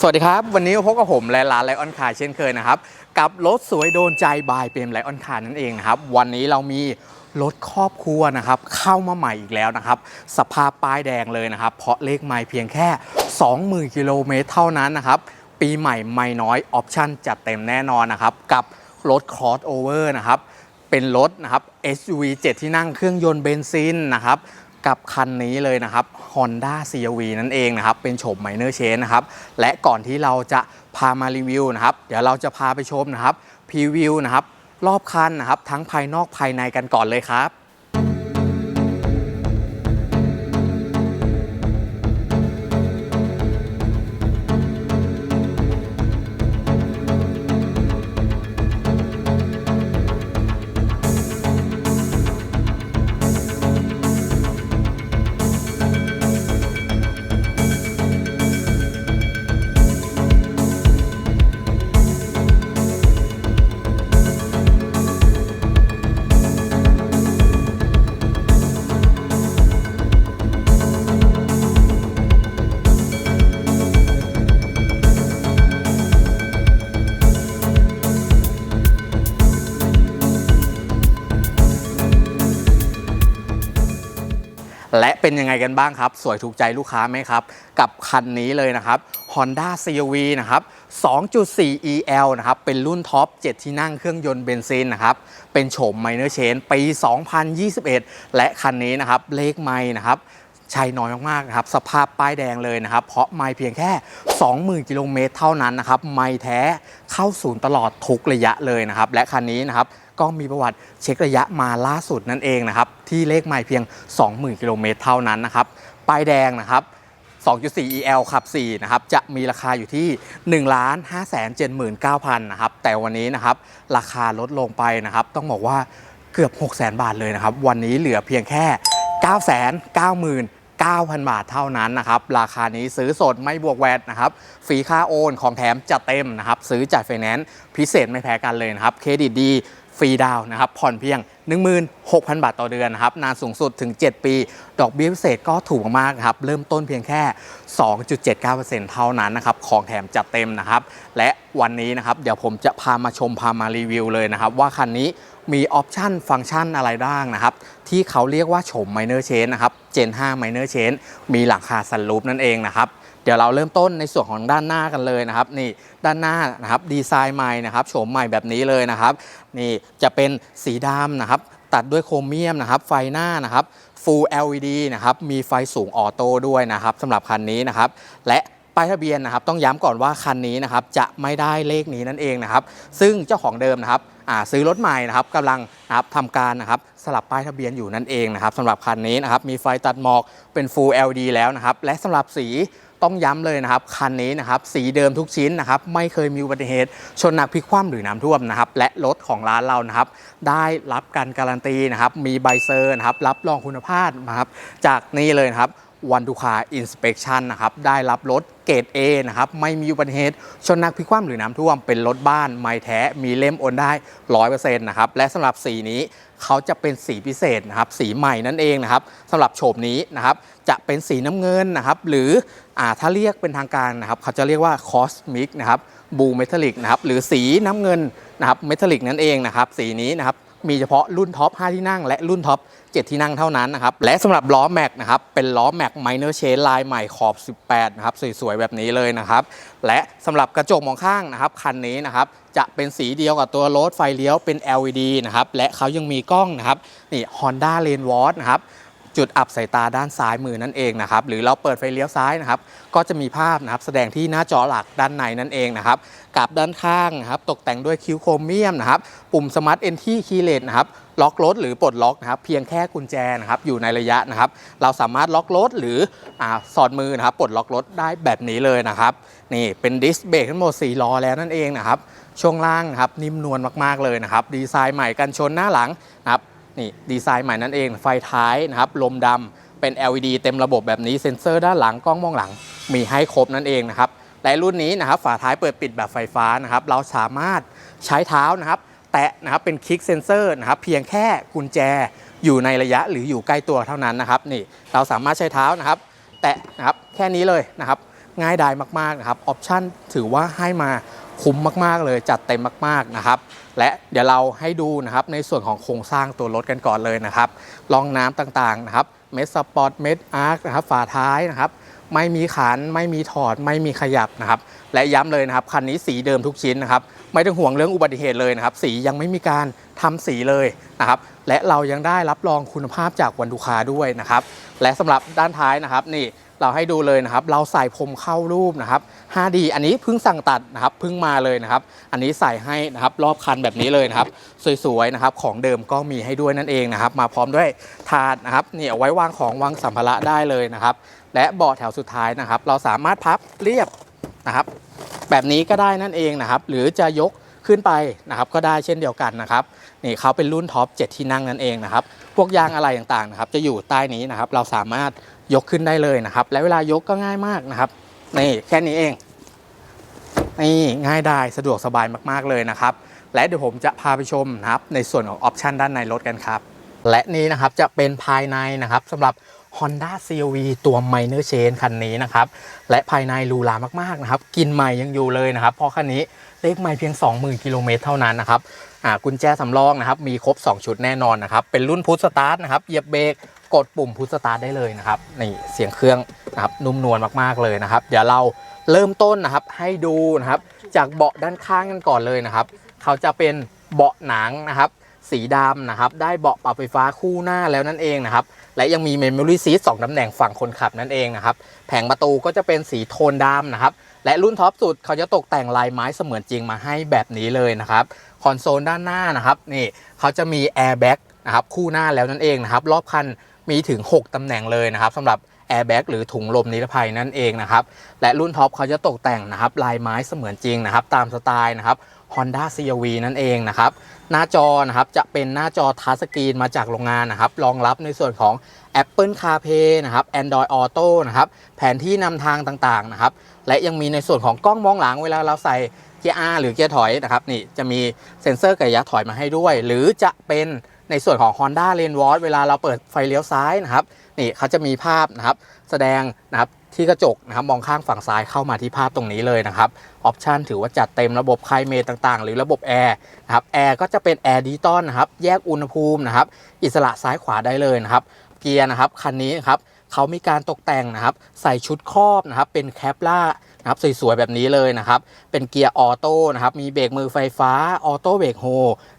สวัสดีครับ วันนี้พบกับผมและร้านไลออนคาร์เช่นเคยนะครับ กับรถสวยโดนใจบายเปรมไลออนคาร์นั่นเองครับวันนี้เรามีรถครอบครัวนะครับเข้ามาใหม่อีกแล้วนะครับ สภาพป้ายแดงเลยนะครับ เพราะเลขไม่เพียงแค่ 20,000กิโลเมตรเท่านั้นนะครับ ปีใหม่ไม่น้อยออปชั่นจัดเต็มแน่นอนนะครับ กับรถ crossover นะครับเป็นรถนะครับ SUV 7 ที่นั่งเครื่องยนต์เบนซินนะครับ กับคันนี้เลยนะครับ Honda CRV นั่นเองนะครับ เป็นโฉมไมเนอร์เชนนะครับ และก่อนที่เราจะพามารีวิวนะครับ เดี๋ยวเราจะพาไปชมนะครับพรีวิวนะครับ รอบคันนะครับ ทั้งภายนอกภายในกันก่อนเลยครับ และเป็นยังไงกันบ้างครับ สวยถูกใจลูกค้าไหมครับ กับคันนี้เลยนะครับ Honda CRV นะครับ 2.4 EL นะครับ เป็นรุ่นท็อป 7 ที่นั่งเครื่องยนต์เบนซินนะครับ เป็นโฉม Minor Change ปี 2021 และคันนี้นะครับ เลขไม่นะครับใช้น้อยมากๆนะครับ สภาพป้ายแดงเลยนะครับ เพราะไม่เพียงแค่ 20,000 กิโลเมตรเท่านั้นนะครับ ไม่แท้เข้าศูนย์ตลอดทุกระยะเลยนะครับ และคันนี้นะครับ ก็มีประวัติเช็คระยะมาล่าสุดนั่นเองนะครับที่เลขไม่เพียง 20,000 กิโลเมตรเท่านั้นนะครับป้ายแดงนะครับ2.4 EL ขับ 4 นะครับ จะมีราคาอยู่ที่ 1 5 7 9 0 0 0 นะครับ แต่วันนี้นะครับ ราคาลดลงไปนะครับ ต้องบอกว่าเกือบ 6 0 0 0 0 บาทเลยนะครับ วันนี้เหลือเพียงแค่ 9 9 9 9,000 บาทเท่านั้นนะครับ ราคานี้ซื้อสดไม่บวกแวตนะครับฟรีค่าโอนของแถมจัดเต็มนะครับ ซื้อจัดไฟแนนซ์พิเศษไม่แพ้กันเลยนะครับ เครดิตดี ฟรีดาวนะครับผ่อนเพียง 16,000 บาทต่อเดือนนะครับนานสูงสุดถึง 7 ปี ดอกเบี้ยพิเศษก็ถูกมากๆนะครับเริ่มต้นเพียงแค่ 2.79%เท่านั้นนะครับของแถมจัดเต็มนะครับ และวันนี้นะครับเดี๋ยวผมจะพามาชมพามารีวิวเลยนะครับ ว่าคันนี้มีออปชันฟังก์ชันอะไรบ้างนะครับ ที่เขาเรียกว่าโฉม Minor Change นะครับ Gen 5 Minor Change มีหลังคาซันรูปนั่นเองนะครับ ดี๋ยวเราเริ่มต้นในส่วนของด้านหน้ากันเลยนะครับนี่ด้านหน้านะครับดีไซน์ใหม่นะครับโฉมใหม่แบบนี้เลยนะครับนี่จะเป็นสีดำนะครับตัดด้วยโครเมียมนะครับไฟหน้านะครับ Full LED นะครับมีไฟสูงออโต้ด้วยนะครับสำหรับคันนี้นะครับและป้ายทะเบียนนะครับต้องย้ำก่อนว่าคันนี้นะครับจะไม่ได้เลขนี้นั่นเองนะครับ ซึ่งเจ้าของเดิมนะครับซื้อรถใหม่นะครับกำลังนะครับทำการนะครับสลับป้ายทะเบียนอยู่นั่นเองนะครับสำหรับคันนี้นะครับมีไฟตัดหมอกเป็น Full LED แล้วนะครับและสำหรับสี ต้องย้ำเลยนะครับคันนี้นะครับสีเดิมทุกชิ้นนะครับไม่เคยมีอุบัติเหตุชนหนักพลิกคว่ำหรือน้ำท่วมนะครับและรถของร้านเรานะครับได้รับการการันตีนะครับมีใบเซอร์นะครับรับรองคุณภาพนะครับจากนี่เลยครับวันดูคาอินสเป t ชันนะครับได้รับรถเกรด A นะครับไม่มีอุบัติเหตุชนหนักพิกคว่ำหรือน้ำท่วมเป็นรถบ้าน ไม่แท้มีเล่มโอนได้ 100%นะครับและสำหรับสีนี้ เขาจะเป็นสีพิเศษนะครับสีใหม่นั่นเองนะครับสำหรับโฉมนี้นะครับจะเป็นสีน้ำเงินนะครับหรืออถ้าเรียกเป็นทางการนะครับเขาจะเรียกว่าคอสมิกนะครับบูเมทัลลิกนะครับหรือสีน้ำเงินนะครับเมทัลลิกนั่นเองนะครับสีนี้นะครับ มีเฉพาะรุ่นท็อป 5 ที่นั่ง และรุ่นท็อป 7 ที่นั่งเท่านั้นนะครับ และสำหรับล้อแม็กนะครับ เป็นล้อแม็กไมเนอร์เชนลายใหม่ขอบ 18 นะครับ สวยๆ แบบนี้เลยนะครับ และสำหรับกระจกมองข้างนะครับ คันนี้นะครับ จะเป็นสีเดียวกับตัวรถไฟเลี้ยวเป็น LED นะครับ และเขายังมีกล้องนะครับ นี่ Honda Lane w a t c นะครับ จุดอับสายตาด้านซ้ายมือนั่นเองนะครับหรือเราเปิดไฟเลี้ยวซ้ายนะครับ ก็จะมีภาพนะครับแสดงที่หน้าจอหลักด้านในนั่นเองนะครับกับด้านข้างนะครับตกแต่งด้วยคิ้วโครเมียมนะครับปุ่มสมาร์ทเอนที่คีเลสนะครับล็อกรถหรือปลดล็อกนะครับเพียงแค่กุญแจนะครับอยู่ในระยะนะครับเราสามารถล็อกรถหรืออสอดมือนะครับปลดล็อกรถได้แบบนี้เลยนะครับนี่เป็นดิสเบรกทั้งหมด4ล้อแล้วนั่นเองนะครับช่วงล่างนะครับนิ่มนวลมากๆเลยนะครับดีไซน์ใหม่กันชนหน้าหลังนะครับ นี่ดีไซน์ใหม่นั่นเอง ไฟท้ายนะครับลมดำเป็น LED เต็มระบบแบบนี้เซ็นเซอร์ด้านหลังกล้องมองหลัง มีให้ครบนั่นเองนะครับและรุ่นนี้นะครับฝาท้ายเปิดปิดแบบไฟฟ้านะครับเราสามารถใช้เท้านะครับแตะนะครับเป็นคลิกเซ็นเซอร์นะครับเพียงแค่กุญแจอยู่ในระยะหรืออยู่ใกล้ตัวเท่านั้นนะครับนี่เราสามารถใช้เท้านะครับแตะนะครับแค่นี้เลยนะครับง่ายดายมากๆนะครับออปชั่นถือว่าให้มา คุ้มมาก ๆ เลยจัดเต็มมาก ๆ นะครับ และเดี๋ยวเราให้ดูนะครับในส่วนของโครงสร้างตัวรถกันก่อนเลยนะครับรองน้ำต่างๆนะครับเมสสปอร์ตเมสอาร์คนะครับฝาท้ายนะครับ ไม่มีขันไม่มีถอด ไม่มีขยับนะครับ และย้ำเลยนะครับคันนี้สีเดิมทุกชิ้นนะครับ ไม่ต้องห่วงเรื่องอุบัติเหตุเลยนะครับ สียังไม่มีการทำสีเลยนะครับ และเรายังได้รับรองคุณภาพจากวันดูคาด้วยนะครับ และสำหรับด้านท้ายนะครับนี่ เราให้ดูเลยนะครับ เราใส่พรมเข้ารูปนะครับ 5D อันนี้เพิ่งสั่งตัดนะครับเพิ่งมาเลยนะครับ อันนี้ใส่ให้นะครับรอบคันแบบนี้เลยนะครับ สวยๆนะครับ ของเดิมก็มีให้ด้วยนั่นเองนะครับ มาพร้อมด้วยถาดนะครับนี่เอาไว้วางของวางสัมภาระได้เลยนะครับ และเบาะแถวสุดท้ายนะครับ เราสามารถพับเรียบนะครับ แบบนี้ก็ได้นั่นเองนะครับ หรือจะยกขึ้นไปนะครับก็ได้เช่นเดียวกันนะครับนี่เขาเป็นรุ่นท็อป 7 ที่นั่งนั่นเองนะครับ พวกยางอะไรต่างๆนะครับจะอยู่ใต้นี้นะครับ เราสามารถ ยกขึ้นได้เลยนะครับ และเวลายกก็ง่ายมากนะครับนี่แค่นี้เองนี่ง่ายได้สะดวกสบายมากๆเลยนะครับ และเดี๋ยวผมจะพาไปชมนะครับในส่วนของออปชันด้านในรถกันครับ และนี่นะครับจะเป็นภายในนะครับสำหรับ Honda CRV ตัว Minor Chain คันนี้นะครับ และภายในหรูรามากๆนะครับ กินใหม่ยังอยู่เลยนะครับ เพราะคันนี้เลขไม่เพียง 20,000 กิโลเมตรเท่านั้นนะครับกุญแจสำรองนะครับ มีครบ 2 ชุดแน่นอนนะครับ เป็นรุ่นพุทสตาร์ทนะครับ เหยียบเบรก กดปุ่มพุทสตาร์ได้เลยนะครับนี่เสียงเครื่องนะครับนุ่มนวลมากๆเลยนะครับ เดี๋ยวเราเริ่มต้นนะครับให้ดูนะครับ จากเบาะด้านข้างกันก่อนเลยนะครับ เขาจะเป็นเบาะหนังนะครับ สีดำนะครับ ได้เบาะปรับไฟฟ้าคู่หน้าแล้วนั่นเองนะครับ และยังมี Memory Seat 2ตำแหน่งฝั่งคนขับนั่นเองนะครับ แผงประตูก็จะเป็นสีโทนดำนะครับ และรุ่นท็อปสุดเขาจะตกแต่งลายไม้เสมือนจริงมาให้แบบนี้เลยนะครับ คอนโซลด้านหน้านะครับนี่เขาจะมีแอร์แบ็กนะครับคู่หน้าแล้วนั่นเองนะครับ รอบคัน มีถึง 6 ตำแหน่งเลยนะครับสำหรับแอร์แบ็กหรือถุงลมนิรภัยนั่นเองนะครับ และรุ่นท็อปเขาจะตกแต่งนะครับ ลายไม้เสมือนจริงนะครับ ตามสไตล์นะครับ Honda CRV นั่นเองนะครับ หน้าจอนะครับจะเป็นหน้าจอทัชสกรีนมาจากโรงงานนะครับ รองรับในส่วนของ Apple CarPlay นะครับ Android Auto นะครับแผนที่นำทางต่างๆนะครับ และยังมีในส่วนของกล้องมองหลังเวลาเราใส่เกียร์ R หรือเกียร์ถอยนะครับนี่จะมีเซ็นเซอร์กับระยะถอยมาให้ด้วย หรือจะเป็น ในส่วนของ Honda Lane Watch เวลาเราเปิดไฟเลี้ยวซ้ายนะครับนี่เขาจะมีภาพนะครับแสดงนะครับที่กระจกนะครับมองข้างฝั่งซ้ายเข้ามาที่ภาพตรงนี้เลยนะครับออปชันถือว่าจัดเต็มระบบไคลเมตต่างๆ หรือระบบแอร์นะครับแอร์ก็จะเป็นแอร์ดิจิตอลนะครับแยกอุณหภูมินะครับอิสระซ้ายขวาได้เลยนะครับเกียร์นะครับคันนี้นะครับเขามีการตกแต่งนะครับใส่ชุดครอบนะครับเป็นแคปล่านะครับสวยๆแบบนี้เลยนะครับเป็นเกียร์ออโต้นะครับมีเบรกมือไฟฟ้าออโต้เบรกโฮ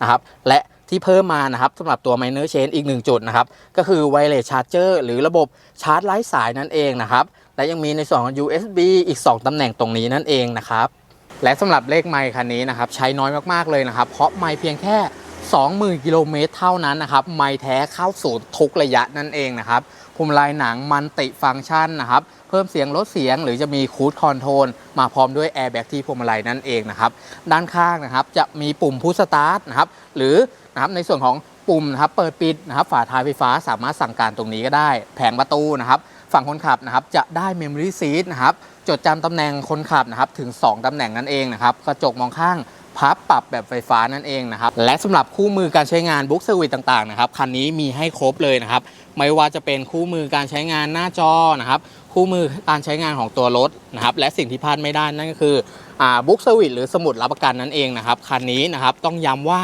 นะครับและ ที่เพิ่มมานะครับสำหรับตัว Minor Chain อีกหนึ่งจุดนะครับ ก็คือ Wireless Charger หรือระบบชาร์จไร้สายนั่นเองนะครับ และยังมีในส่วนของ USB อีก 2 ตำแหน่งตรงนี้นั่นเองนะครับ และสำหรับเลขไมค์คันนี้นะครับ ใช้น้อยมากๆเลยนะครับ เพราะไมค์เพียงแค่ 20,000 กิโลเมตรเท่านั้นนะครับ ไมค์แท้เข้าสู่ทุกระยะนั่นเองนะครับ พวงมลัยหนังมันติฟังก์ชันนะครับ เพิ่มเสียงลดเสียง หรือจะมีคูดคอนโทรลมาพร้อมด้วยแอร์แบ็กที่พวงมาลัยนั่นเองนะครับ ด้านข้างนะครับจะมีปุ่มพุชสตาร์ทนะครับ หรือนะครับในส่วนของปุ่มนะครับเปิดปิดนะครับฝาท้ายไฟฟ้าสามารถสั่งการตรงนี้ก็ได้ แผงประตูนะครับ ฝั่งคนขับนะครับจะได้ Memory Seat นะครับจดจำตำแหน่งคนขับนะครับถึง 2ตำแหน่งนั่นเองนะครับกระจกมองข้าง พับปรับแบบไฟฟ้านั่นเองนะครับ และสำหรับคู่มือการใช้งานบุ๊กเซอร์วิสต่างๆนะครับคันนี้มีให้ครบเลยนะครับ ไม่ว่าจะเป็นคู่มือการใช้งานหน้าจอนะครับ คู่มือการใช้งานของตัวรถนะครับ และสิ่งที่พลาดไม่ได้นั่นก็คือบุ๊กเซอร์วิสหรือสมุดรับประกันนั่นเองนะครับคันนี้นะครับต้องย้ำว่า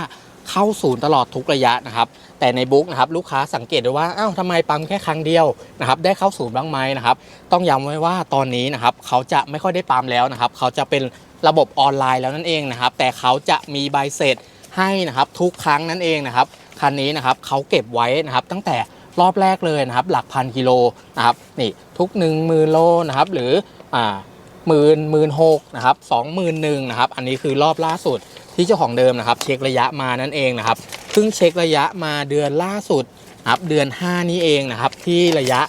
เข้าศูนย์ตลอดทุกระยะนะครับ แต่ในบุ๊กนะครับลูกค้าสังเกตดูว่าอ้าวทำไมปั๊มแค่ครั้งเดียวนะครับ ได้เข้าศูนย์บ้างไหมนะครับ ต้องย้ำไว้ว่าตอนนี้นะครับเขาจะไม่ค่อยได้ปั๊มแล้วนะครับ เขาจะเป็น ระบบออนไลน์แล้วนั่นเองนะครับ แต่เขาจะมีใบเสร็จให้นะครับทุกครั้งนั่นเองนะครับคันนี้นะครับเขาเก็บไว้นะครับตั้งแต่รอบแรกเลยนะครับ หลักพันกิโลนะครับนี่ทุก1 0 0 0 0โลนะครับหรืออ่าหมื่นหมื่นหกนะครับสองหมื่นหนึ่งนะครับอันนี้คือรอบล่าสุดที่เจ้าของเดิมนะครับ เช็คระยะมานั่นเองนะครับเพิ่งเช็คระยะมาเดือนล่าสุดครับเดือน 5 นี้เองนะครับที่ระยะ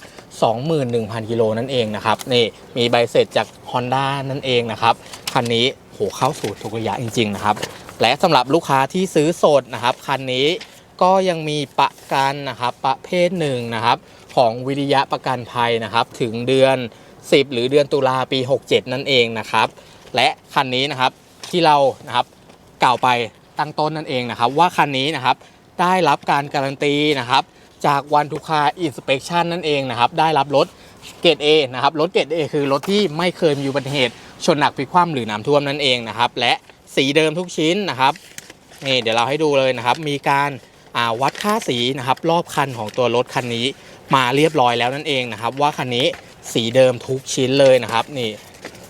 21,000 กิโลนั่นเองนะครับนี่มีใบเสร็จจาก Honda นั่นเองนะครับ คันนี้โหเข้าสู่ทุกระยะจริง ๆ นะครับ และสำหรับลูกค้าที่ซื้อสดนะครับ คันนี้ก็ยังมีประกันนะครับประเภทหนึ่งนะครับ ของวิริยะประกันภัยนะครับ ถึงเดือน 10 หรือเดือนตุลาปี 67 นั่นเองนะครับ และคันนี้นะครับที่เรานะครับกล่าวไปตั้งต้นนั่นเองนะครับ ว่าคันนี้นะครับได้รับการการันตีนะครับ จากวันทุกคาอินสเป t ชันนั่นเองนะครับ ได้รับรถ เกรด A นะครับรถเกรด A คือรถที่ไม่เคยมีอุบัติเหตุชนหนักพลิกคว่ำหรือน้ำท่วมนั่นเองนะครับและสีเดิมทุกชิ้นนะครับนี่เดี๋ยวเราให้ดูเลยนะครับ มีการาวัดค่าสีนะครับรอบคันของตัวรถคันนี้มาเรียบร้อยแล้วนั่นเองนะครับ ว่าคันนี้สีเดิมทุกชิ้นเลยนะครับ นี่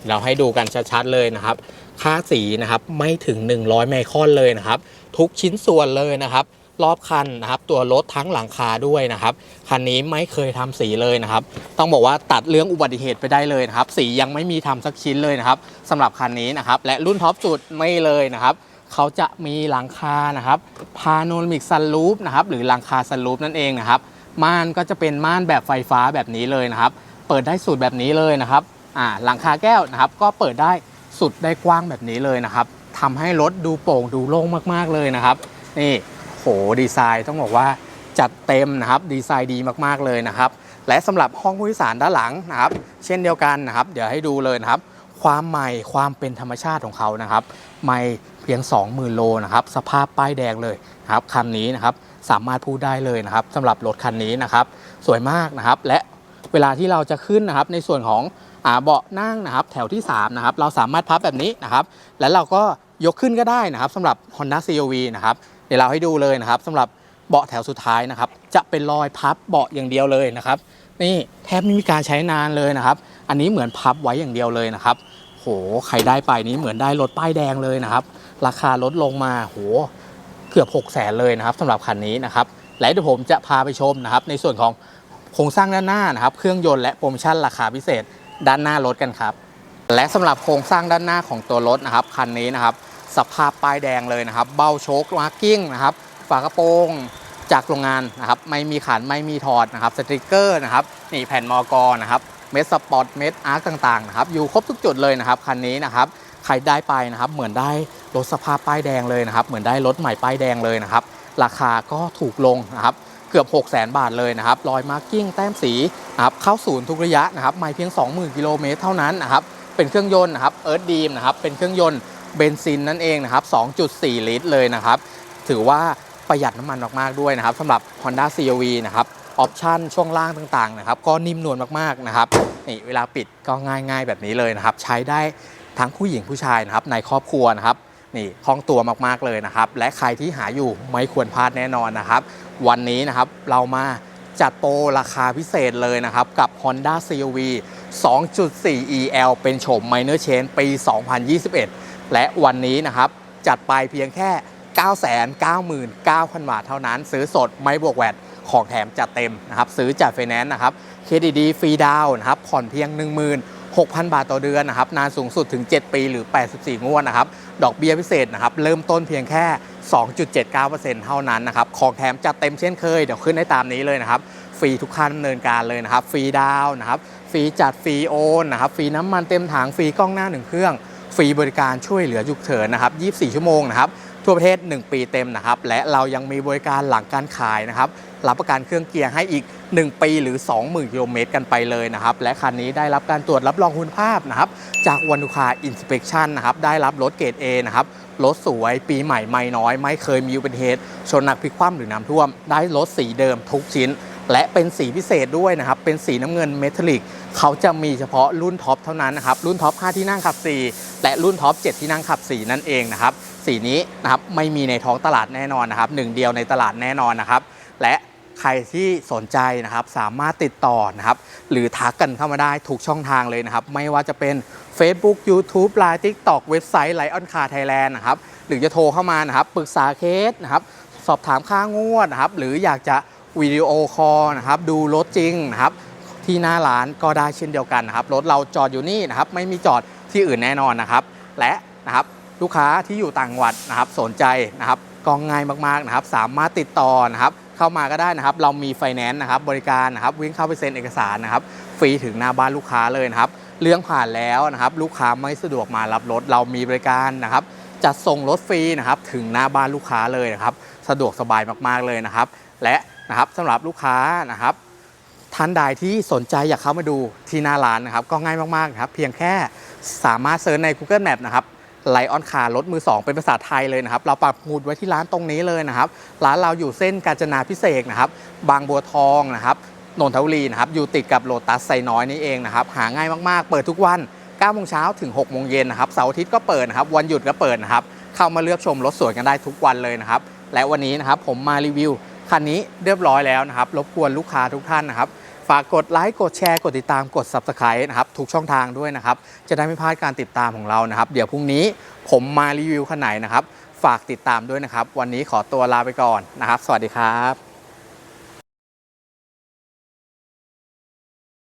เราให้ดูกันชัดๆเลยนะครับ ค่าสีนะครับไม่ถึง 100 ไมครอนเลยนะครับ ทุกชิ้นส่วนเลยนะครับ รอบคันนะครับ ตัวรถทั้งหลังคาด้วยนะครับ คันนี้ไม่เคยทำสีเลยนะครับ ต้องบอกว่าตัดเรื่องอุบัติเหตุไปได้เลยนะครับ สียังไม่มีทำสักชิ้นเลยนะครับสำหรับคันนี้นะครับ และรุ่นท็อปสุดไม่เลยนะครับเขาจะมีหลังคานะครับพาโนมิกซันรูฟนะครับหรือหลังคาซันรูฟนั่นเองนะครับม่านก็จะเป็นม่านแบบไฟฟ้าแบบนี้เลยนะครับ เปิดได้สุดแบบนี้เลยนะครับอ่าหลังคาแก้วนะครับ ก็เปิดได้สุดได้กว้างแบบนี้เลยนะครับทำให้รถดูโปร่งดูโล่งมากๆเลยนะครับนี่ โหดีไซน์ต้องบอกว่าจัดเต็มนะครับดีไซน์ดีมากๆเลยนะครับ และสำหรับห้องผู้โดยสารด้านหลังนะครับ เช่นเดียวกันนะครับ เดี๋ยวให้ดูเลยนะครับ ความใหม่ความเป็นธรรมชาติของเขานะครับไม่เพียง 20,000 โลนะครับ สภาพป้ายแดงเลยนะครับคันนี้นะครับสามารถพูดได้เลยนะครับสำหรับรถคันนี้นะครับ สวยมากนะครับ และเวลาที่เราจะขึ้นนะครับ ในส่วนของเบาะนั่งนะครับ แถวที่3นะครับเราสามารถพับแบบนี้นะครับ แล้วเราก็ยกขึ้นก็ได้นะครับสำหรับ Honda CRV นะครับ ดี๋ยวเราให้ดูเลยนะครับสำหรับเบาะแถวสุดท้ายนะครับ จะเป็นรอยพับเบาะอย่างเดียวเลยนะครับ นี่แทบไม่มีการใช้นานเลยนะครับ อันนี้เหมือนพับไว้อย่างเดียวเลยนะครับ โหใครได้ไปนี้เหมือนได้รถป้ายแดงเลยนะครับ ราคาลดลงมาโหเกือบ6 0แสนเลยนะครับสำหรับคันนี้นะครับ และเดี๋ยวผมจะพาไปชมนะครับ ในส่วนของโครงสร้างด้านหน้านะครับ เครื่องยนต์และโปรโมชั่นราคาพิเศษด้านหน้ารถกันครับ และสำหรับโครงสร้างด้านหน้าของตัวรถนะครับคันนี้นะครับ สภาพป้ายแดงเลยนะครับ เบ้าโชคมาร์กิ้งนะครับ ฝากระโปรงจากโรงงานนะครับ ไม่มีขันไม่มีถอดนะครับ สติกเกอร์นะครับ นี่แผ่นมอกนะครับ เม็ดสปอตเม็ดอาร์คต่างๆนะครับ อยู่ครบทุกจุดเลยนะครับ คันนี้นะครับ ใครได้ไปนะครับ เหมือนได้รถสภาพป้ายแดงเลยนะครับ เหมือนได้รถใหม่ป้ายแดงเลยนะครับ ราคาก็ถูกลงนะครับ เกือบ 6 0 0 0 0 0บาทเลยนะครับ รอยมาร์กิ้งแต้มสีนะครับ เข้าศูนย์ทุกระยะนะครับ ไม่เพียง 20,000 กิโลเมตรเท่านั้นนะครับ เป็นเครื่องยนต์นะครับ เอิร์ธดีมนะครับ เป็นเครื่องยนต์ เบนซินนั่นเองนะครับ 2.4 ลิตรเลยนะครับ ถือว่าประหยัดน้ำมันมากๆด้วยนะครับสำหรับ Honda CRV นะครับออปชันช่วงล่างต่างๆนะครับก็นิ่มนวลมากๆนะครับนี่เวลาปิดก็ง่ายๆแบบนี้เลยนะครับ ใช้ได้ทั้งผู้หญิงผู้ชายนะครับในครอบครัวนะครับนี่คล่องตัวมากๆเลยนะครับ และใครที่หาอยู่ไม่ควรพลาดแน่นอนนะครับ วันนี้นะครับเรามาจัดโปรราคาพิเศษเลยนะครับ กับ Honda CRV 2.4 EL เป็นโฉม Minor Change ปี 2021 และวันนี้นะครับจัดไปเพียงแค่ 999,000 บาทเท่านั้น ซื้อสดไม่บวกแวดของแถมจัดเต็มนะครับซื้อจากไฟแนนซ์นะครับเครดิตดีฟรีดาวนะครับผ่อนเพียง 16,000 บาทต่อเดือนนะครับนานสูงสุดถึง 7 ปีหรือ 84 งวดนะครับดอกเบี้ยพิเศษนะครับเริ่มต้นเพียงแค่ 2.79%เท่านั้นนะครับของแถมจัดเต็มเช่นเคยเดี๋ยวขึ้นให้ตามนี้เลยนะครับฟรีทุกขั้นดำเนินการเลยนะครับฟรีดาวน์นะครับฟรีจัดฟรีโอนนะครับฟรีน้ำมันเต็มถังฟรีกล้องหน้าหนึ่งเครื่อง ฟรีบริการช่วยเหลือฉุกเฉินนะครับ 24 ชั่วโมงนะครับ ทั่วประเทศ 1 ปีเต็มนะครับ และเรายังมีบริการหลังการขายนะครับ รับประกันเครื่องเกียร์ให้อีก 1 ปีหรือ 20,000กิโลเมตรกันไปเลยนะครับ และคันนี้ได้รับการตรวจรับรองคุณภาพนะครับ จากวันลูคาอินสเป t ชันนะครับ ได้รับรถเกรด A นะครับ รถสวยปีใหม่ไม่น้อย ไม่เคยมีอุบัติเหตุชนหนักพลิกคว่ำหรือน้ำท่วม ได้รถสีเดิมทุกชิ้นและเป็นสีพิเศษด้วยนะครับ เป็นสีน้ำเงินเมทัลลิก เขาจะมีเฉพาะรุ่นท็อปเท่านั้นนะครับ รุ่นท็อป 5 ที่นั่งขับ 4 และรุ่นท็อป 7 ที่นั่งขับ 4 นั่นเองนะครับสีนี้นะครับไม่มีในท้องตลาดแน่นอนนะครับหนึ่งเดียวในตลาดแน่นอนนะครับ และใครที่สนใจนะครับสามารถติดต่อนะครับหรือทักกันเข้ามาได้ทุกช่องทางเลยนะครับ ไม่ว่าจะเป็น Facebook YouTube Line TikTok เว็บไซต์ Lion Car Thailand นะครับหรือจะโทรเข้ามานะครับปรึกษาเคสนะครับสอบถามค่างวดนะครับหรืออยากจะวิดีโอคอลนะครับดูรถจริงนะครับที่หน้าร้านก็ได้เช่นเดียวกันนะครับรถเราจอดอยู่นี่นะครับไม่มีจอด ที่อื่นแน่นอนนะครับ และนะครับลูกค้าที่อยู่ต่างจังหวัดนะครับสนใจนะครับก็ง่ายมากๆนะครับ สามารถติดต่อนะครับเข้ามาก็ได้นะครับ เรามีไฟแนนซ์นะครับบริการนะครับวิ่งเข้าไปเซ็นเอกสารนะครับฟรีถึงหน้าบ้านลูกค้าเลยนะครับเรื่องผ่านแล้วนะครับลูกค้าไม่สะดวกมารับรถ เรามีบริการนะครับจัดส่งรถฟรีนะครับถึงหน้าบ้านลูกค้าเลยนะครับ สะดวกสบายมากๆเลยนะครับ และนะครับสำหรับลูกค้านะครับท่านใดที่สนใจอยากเข้ามาดูที่หน้าร้านนะครับ ก็ง่ายมากๆนะครับ เพียงแค่ สามารถเซิร์ชใน Google Map นะครับไลออนคาร์รถมือ 2 เป็นภาษาไทยเลยนะครับ เราปักหมุดไว้ที่ร้านตรงนี้เลยนะครับ ร้านเราอยู่เส้นกาญจนาพิเศษนะครับ บางบัวทองนะครับนนทบุรีนะครับ อยู่ติดกับโลตัสไซน้อยนี่เองนะครับ หาง่ายมากๆ เปิดทุกวัน9โมงเช้าถึง6โมงเย็นนะครับ เสาร์อาทิตย์ก็เปิดนะครับ วันหยุดก็เปิดนะครับ เข้ามาเลือกชมรถสวยกันได้ทุกวันเลยนะครับ และวันนี้นะครับผมมารีวิวคันนี้เรียบร้อยแล้วนะครับ รบกวนลูกค้าทุกท่านนะครับ ฝากกดไลค์กดแชร์กดติดตามกด Subscribe นะครับทุกช่องทางด้วยนะครับ จะได้ไม่พลาดการติดตามของเรานะครับ เดี๋ยวพรุ่งนี้ผมมารีวิวคันไหนนะครับ ฝากติดตามด้วยนะครับ วันนี้ขอตัวลาไปก่อนนะครับ สวัสดีครับ